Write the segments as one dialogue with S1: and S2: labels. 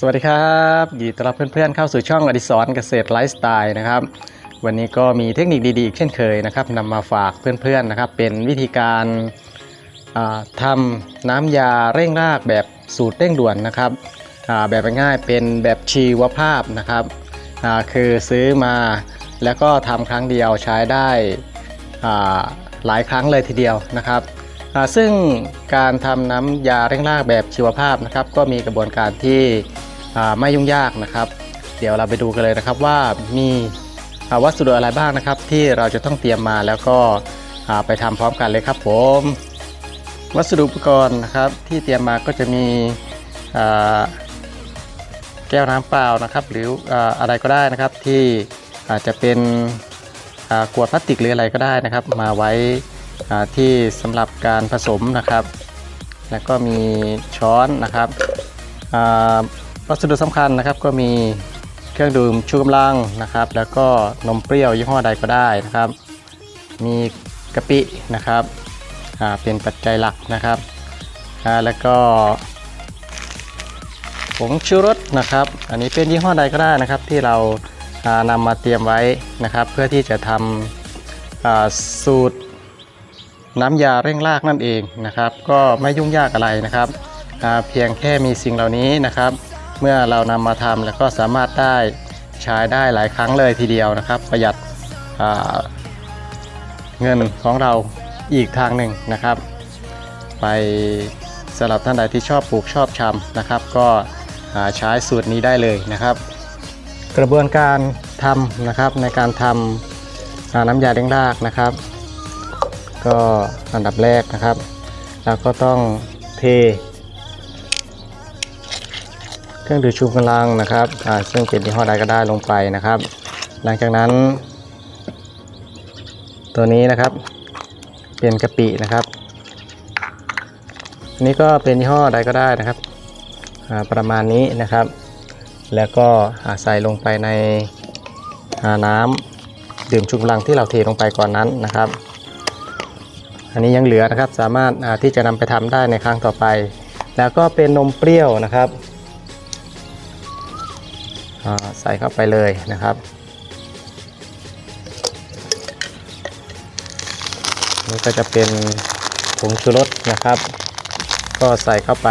S1: สวัสดีครับยินดีต้อนรับเพื่อนๆเข้าสู่ช่องอดิศรเกษตรไลฟ์สไตล์นะครับ วันนี้ก็มีเทคนิคดีๆอีกเช่นเคยนะครับนำมาฝากเพื่อนๆนะครับ เป็นวิธีการาทำน้ำยาเร่งรากแบบสูตรเร่งด่วนนะครับแบบง่ายๆเป็นแบบชีวภาพนะครับคือซื้อมาแล้วก็ทำครั้งเดียวใช้ได้หลายครั้งเลยทีเดียวนะครับซึ่งการทำน้ำยาเร่งรากแบบชีวภาพนะครับ ก็มีกระบวนการที่ ไม่ยุ่งยากนะครับ เดี๋ยวเราไปดูกันเลยนะครับว่ามีวัสดุอะไรบ้างนะครับ ที่เราจะต้องเตรียมมาแล้วก็ไปทำพร้อมกันเลยครับผม วัสดุอุปกรณ์นะครับที่เตรียมมาก็จะมีแก้วน้ำเปล่านะครับ หรือออะไรก็ได้นะครับที่อาจจะเป็นขวดพลาสติกหรืออะไรก็ได้นะครับ มาไว้ที่สำหรับการผสมนะครับ แล้วก็มีช้อนนะครับ วัสดุสำคัญนะครับก็มีเครื่องดื่มชูกำลังนะครับ แล้วก็นมเปรี้ยวยี่ห้อใดก็ได้นะครับ มีกะปินะครับเป็นปัจจัยหลักนะครับแล้วก็ผงชูรสนะครับ อันนี้เป็นยี่ห้อใดก็ได้นะครับ ที่เราอ่านำมาเตรียมไว้นะครับ เพื่อที่จะทำสูตรน้ำยาเร่งรากนั่นเองนะครับ ก็ไม่ยุ่งยากอะไรนะครับเพียงแค่มีสิ่งเหล่านี้นะครับ เมื่อเรานำมาทำแล้วก็สามารถได้ใช้ได้หลายครั้งเลยทีเดียวนะครับ ประหยัดเงินของเราอีกทางหนึ่งนะครับ ไปสำหรับท่านใดที่ชอบปลูกชอบชำนะครับ ก็ใช้สูตรนี้ได้เลยนะครับ กระบวนการทำนะครับในการทำน้ำยาเร่งรากนะครับ ก็อันดับแรกนะครับ เราก็ต้องเท เครื่องดูดชูกำลังนะครับซึ่งเป็นยี่ห้อใดก็ได้ลงไปนะครับ หลังจากนั้น ตัวนี้นะครับเป็นกะปินะครับนี้ก็เป็นยี่ห้อใดก็ได้นะครับประมาณนี้นะครับ แล้วก็ใส่ลงไปในน้ำดื่มชูกำลังที่เราเทลงไปก่อนนั้นนะครับ อันนี้ยังเหลือนะครับสามารถที่จะนำไปทำได้ในครั้งต่อไป แล้วก็เป็นนมเปรี้ยวนะครับ ใส่เข้าไปเลยนะครับนี่ก็จะเป็นผงชูรสนะครับ ก็ใส่เข้าไป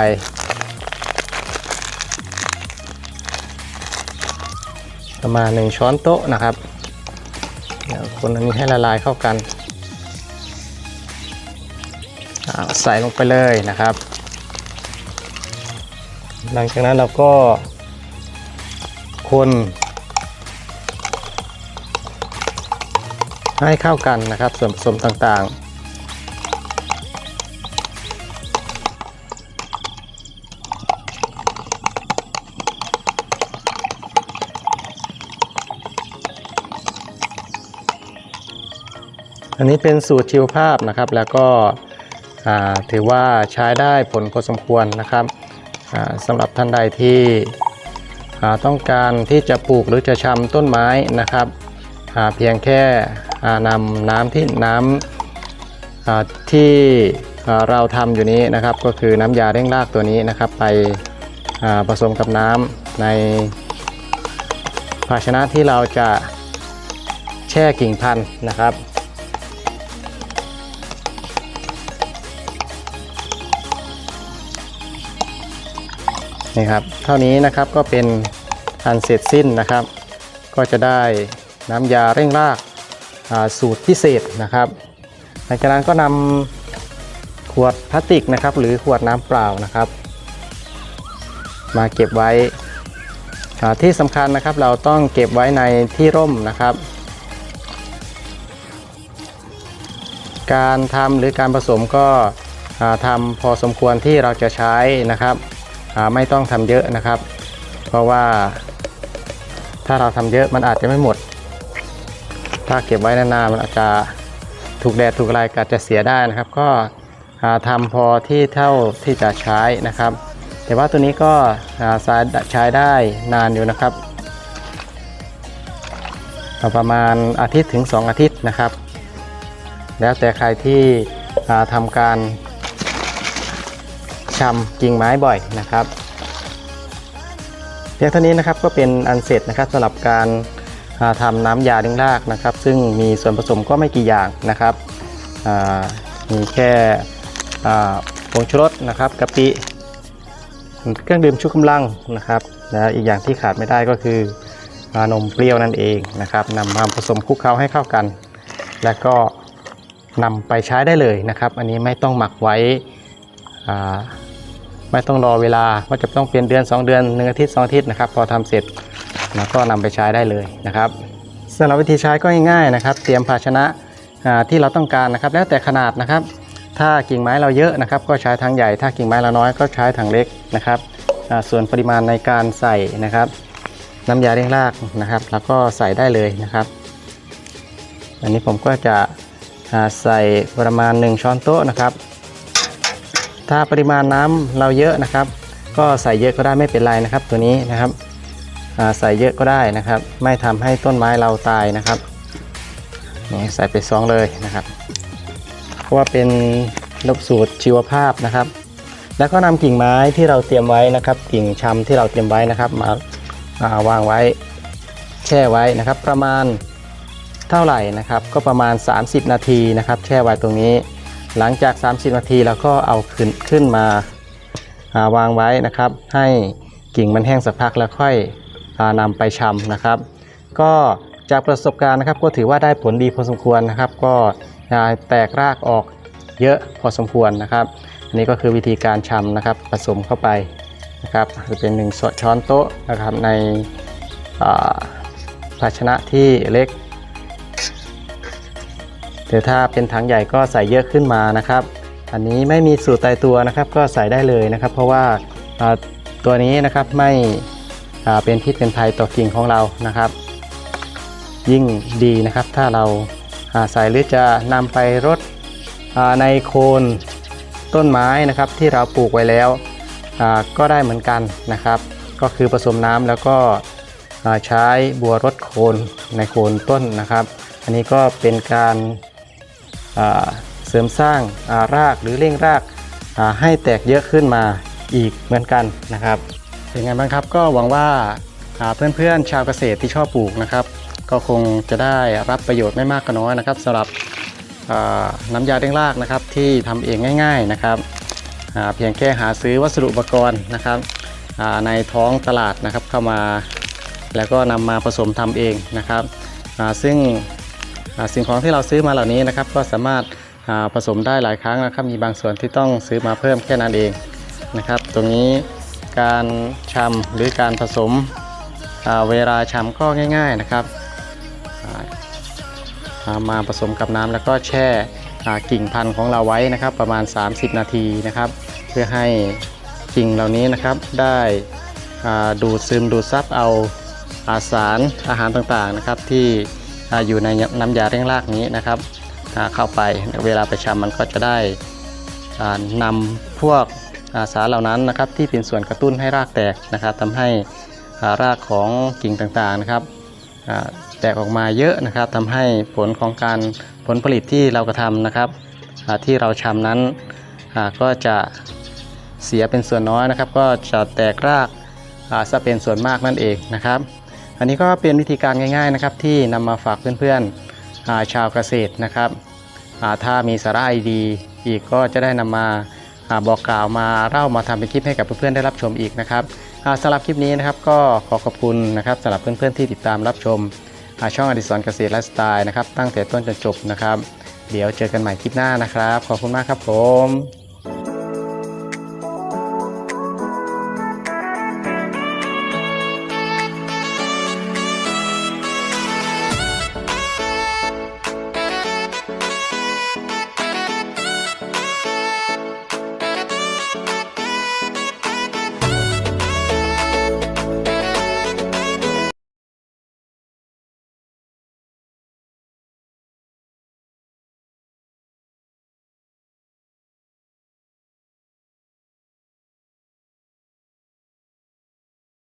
S1: ประมาณหนึ่งช้อนโต๊ะนะครับเดี๋ยวคนอันนี้ให้ละลายเข้ากันใส่ลงไปเลยนะครับ หลังจากนั้นเราก็ คนให้เข้ากันนะครับส่วนผสมต่างๆอันนี้เป็นสูตรชีวภาพนะครับแล้วก็ถือว่าใช้ได้ผลพอสมควรนะครับสำหรับท่านใดที่ ต้องการที่จะปลูกหรือจะชำต้นไม้นะครับเพียงแค่อ่านำน้ำที่น้ำอ่าที่เราทำอยู่นี้นะครับ ก็คือน้ำยาเร่งรากตัวนี้นะครับ ไปผสมกับน้ำในภาชนะที่เราจะแช่กิ่งพันธุ์นะครับ นี่ครับเท่านี้นะครับก็เป็นอันเสร็จสิ้นนะครับ ก็จะได้น้ำยาเร่งรากาสูตรพิเศษนะครับหลังจากนั้นก็นำขวดพลาสติกนะครับ หรือขวดน้ำเปล่านะครับ มาเก็บไว้ที่สำคัญนะครับเราต้องเก็บไว้ในที่ร่มนะครับ การทำหรือการผสมก็อ่าทำพอสมควรที่เราจะใช้นะครับ ไม่ต้องทำเยอะนะครับ เพราะว่าถ้าเราทำเยอะมันอาจจะไม่หมด ถ้าเก็บไว้นานๆมันอาจจะถูกแดดถูกอะไรก็อาจจะเสียได้นะครับ ก็อ่าทำพอที่เท่าที่จะใช้นะครับ แต่ว่าตัวนี้ก็ใช้ได้นานอยู่นะครับประมาณอาทิตย์ถึง 2 อาทิตย์นะครับ แล้วแต่ใครที่อ่าทำการ ชำกิ่งไม้บ่อยนะครับเพียงเท่านี้นะครับก็เป็นอันเสร็จนะครับสำหรับการาทำน้ำยาเลี้ยงรากนะครับ ซึ่งมีส่วนผสมก็ไม่กี่อย่างนะครับมีแค่ผงชูรสนะครับกะปิเครื่องดื่มชูกำลังนะครับและอีกอย่างที่ขาดไม่ได้ก็คืออ่านมเปรี้ยวนั่นเองนะครับนำมาผสมคลุกเคล้าให้เข้ากัน แล้วก็นำไปใช้ได้เลยนะครับ อันนี้ไม่ต้องหมักไว้อ่า ไม่ต้องรอเวลาว่าจะต้องเปลี่ยนเดือน 2 เดือน1อาทิตย์2อาทิตย์นะครับ พอทำเสร็จแล้วก็นำไปใช้ได้เลยนะครับสำหรับวิธีใช้ก็ง่ายๆนะครับ เตรียมภาชนะที่เราต้องการนะครับ แล้วแต่ขนาดนะครับ ถ้ากิ่งไม้เราเยอะนะครับ ก็ใช้ถังใหญ่ ถ้ากิ่งไม้เราน้อยก็ใช้ถังเล็กนะครับส่วนปริมาณในการใส่นะครับ น้ำยาเร่งรากนะครับ แล้วก็ใส่ได้เลยนะครับ อันนี้ผมก็จะใส่ประมาณ 1 ช้อนโต๊ะนะครับ ถ้าปริมาณน้ำเราเยอะนะครับ ก็ใส่เยอะก็ได้ไม่เป็นไรนะครับ ตัวนี้นะครับใส่เยอะก็ได้นะครับ ไม่ทำให้ต้นไม้เราตายนะครับนี่ใส่ไปสองเลยนะครับ เพราะว่าเป็นระบสูตรชีวภาพนะครับ แล้วก็นำกิ่งไม้ที่เราเตรียมไว้นะครับ กิ่งชำที่เราเตรียมไว้นะครับ มาวางไว้แช่ไว้นะครับ ประมาณเท่าไหร่นะครับ ก็ประมาณ 30 นาทีนะครับ แช่ไว้ตรงนี้ หลังจาก 30 นาทีเราก็เอาขึ้นขึ้นมาาวางไว้นะครับ ให้กิ่งมันแห้งสักพักแล้วค่อยอนำไปชำนะครับ ก็จากประสบการณ์นะครับ ก็ถือว่าได้ผลดีพอสมควรนะครับ ก็แตกรากออกเยอะพอสมควรนะครับอันนี้ก็คือวิธีการชำนะครับผสมเข้าไปนะครับจะเป็นหนึ่งช้อนโต๊ะนะครับในภาชนะที่เล็ก แต่ถ้าเป็นถังใหญ่ก็ใส่เยอะขึ้นมานะครับ อันนี้ไม่มีสูตรตายตัวนะครับ ก็ใส่ได้เลยนะครับ เพราะว่าตัวนี้นะครับไม่เป็นพิษเป็นภัยต่อกิ่งของเรานะครับ ยิ่งดีนะครับ ถ้าเราใส่หรือจะนำไปรดในโคนต้นไม้นะครับที่เราปลูกไว้แล้วก็ได้เหมือนกันนะครับ ก็คือผสมน้ำแล้วก็ใช้บัวรดโคนในโคนต้นนะครับ อันนี้ก็เป็นการ เสริมสร้างารากหรือเร่งรากาให้แตกเยอะขึ้นมาอีกเหมือนกันนะครับ เป็นไงบ้างครับก็หวังว่าาเพื่อนๆชาวเกษตรที่ชอบปลูกนะครับ ก็คงจะได้รับประโยชน์ไม่มากก็น้อยนะครับสำหรับน้ำยาเร่งรากนะครับที่ทำเองง่าย ๆนะครับเพียงแค่หาซื้อวัสดุอุปกรณ์นะครับในท้องตลาดนะครับเข้ามา แล้วก็นำมาผสมทำเองนะครับซึ่ง สิ่งของที่เราซื้อมาเหล่านี้นะครับ ก็สามารถาผสมได้หลายครั้งนะครับ มีบางส่วนที่ต้องซื้อมาเพิ่มแค่นั้นเองนะครับ ตรงนี้การชำหรือการผสมเวลาชำก็ง่าย ๆนะครับามาผสมกับน้ำแล้วก็แช่กิ่งพันธุ์ของเราไว้นะครับ ประมาณ 30 นาทีนะครับ เพื่อให้กิ่งเหล่านี้นะครับได้ดูดซึมดูดซับเอาอาสารอาหารต่างๆนะครับที่ อยู่ในน้ำยาเร่งรากนี้นะครับเข้าไปเวลาไปชำมันก็จะได้อ่านำพวกาสารเหล่านั้นนะครับที่เป็นส่วนกระตุ้นให้รากแตกนะครับทำให้ารากของกิ่งต่างๆนะครับแตกออกมาเยอะนะครับทำให้ผลของการผลผลิตที่เรากระทำนะครับที่เราชำนั้นก็จะเสียเป็นส่วนน้อยนะครับ ก็จะแตกรากซะเป็นส่วนมากนั่นเองนะครับ อันนี้ก็เป็นวิธีการง่ายๆนะครับที่นำมาฝากเพื่อนๆาชาวเกษตรนะครับอ่าถ้ามีสาระดีอีกก็จะได้นำมาอาบอกกล่าวมาเล่ามาทำเป็นคลิปให้กับเพื่อนๆได้รับชมอีกนะครับสำหรับคลิปนี้นะครับก็ขอขอบคุณนะครับสำหรับเพื่อนๆที่ติดตามรับชมช่องอดิศรเกษตรไลฟ์สไตล์นะครับตั้งแต่ต้นจนจบนะครับ เดี๋ยวเจอกันใหม่คลิปหน้านะครับ ขอบคุณมากครับผม